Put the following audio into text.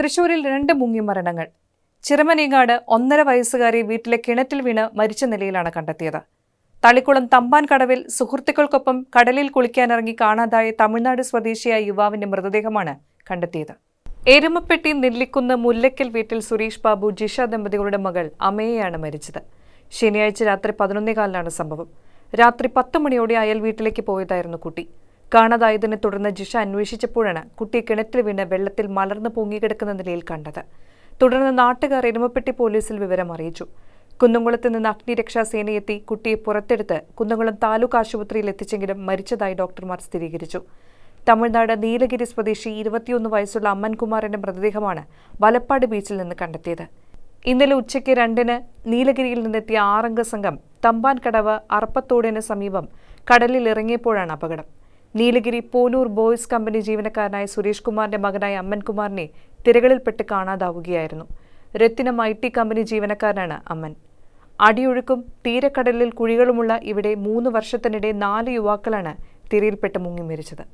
തൃശൂരിൽ രണ്ട് മുങ്ങിമരണങ്ങൾ ചിറമനീങ്ങാട് ഒന്നര വയസ്സുകാരി വീട്ടിലെ കിണറ്റിൽ വീണ് മരിച്ച നിലയിലാണ് കണ്ടെത്തിയത്. തളിക്കുളം തമ്പാൻ കടവിൽ സുഹൃത്തുക്കൾക്കൊപ്പം കടലിൽ കുളിക്കാനിറങ്ങി കാണാതായ തമിഴ്നാട് സ്വദേശിയായ യുവാവിന്റെ മൃതദേഹമാണ് കണ്ടെത്തിയത്. എരുമപ്പെട്ടി നെല്ലിക്കുന്ന് മുല്ലക്കൽ വീട്ടിൽ സുരേഷ് ബാബു ജിഷ ദമ്പതികളുടെ മകൾ അമ്മയെയാണ് മരിച്ചത്. ശനിയാഴ്ച രാത്രി പതിനൊന്നേകാലിനാണ് സംഭവം. രാത്രി പത്ത് മണിയോടെ അയൽ വീട്ടിലേക്ക് പോയതായിരുന്നു കുട്ടി. കാണാതായതിനെ തുടർന്ന് ജിഷ അന്വേഷിച്ചപ്പോഴാണ് കുട്ടി കിണറ്റിൽ വീണ് വെള്ളത്തിൽ മലർന്നു പൊങ്ങിക്കിടക്കുന്ന നിലയിൽ കണ്ടത്. തുടർന്ന് നാട്ടുകാർ എരുമപ്പെട്ടി പോലീസിൽ വിവരം അറിയിച്ചു. കുന്നംകുളത്ത് നിന്ന് അഗ്നിരക്ഷാസേനയെത്തി കുട്ടിയെ പുറത്തെടുത്ത് കുന്നംകുളം താലൂക്ക് ആശുപത്രിയിൽ എത്തിച്ചെങ്കിലും മരിച്ചതായി ഡോക്ടർമാർ സ്ഥിരീകരിച്ചു. തമിഴ്നാട് നീലഗിരി സ്വദേശി ഇരുപത്തിയൊന്ന് വയസ്സുള്ള അമ്മൻകുമാറിന്റെ മൃതദേഹമാണ് വലപ്പാട് ബീച്ചിൽ നിന്ന് കണ്ടെത്തിയത്. ഇന്നലെ ഉച്ചയ്ക്ക് രണ്ടിന് നീലഗിരിയിൽ നിന്നെത്തിയ ആറംഗ സംഘം തമ്പാൻ കടവ് അറപ്പത്തോടിന് സമീപം കടലിൽ ഇറങ്ങിയപ്പോഴാണ് അപകടം. നീലഗിരി പോനൂർ ബോയ്സ് കമ്പനി ജീവനക്കാരനായ സുരേഷ് കുമാറിന്റെ മകനായ അമ്മൻകുമാറിനെ തിരകളിൽപ്പെട്ട് കാണാതാവുകയായിരുന്നു. രത്തിനം ഐ ടി കമ്പനി ജീവനക്കാരനാണ് അമ്മൻ. അടിയൊഴുക്കും തീരക്കടലിൽ കുഴികളുമുള്ള ഇവിടെ മൂന്ന് വർഷത്തിനിടെ നാല് യുവാക്കളാണ് തിരയിൽപ്പെട്ട് മുങ്ങി മരിച്ചത്.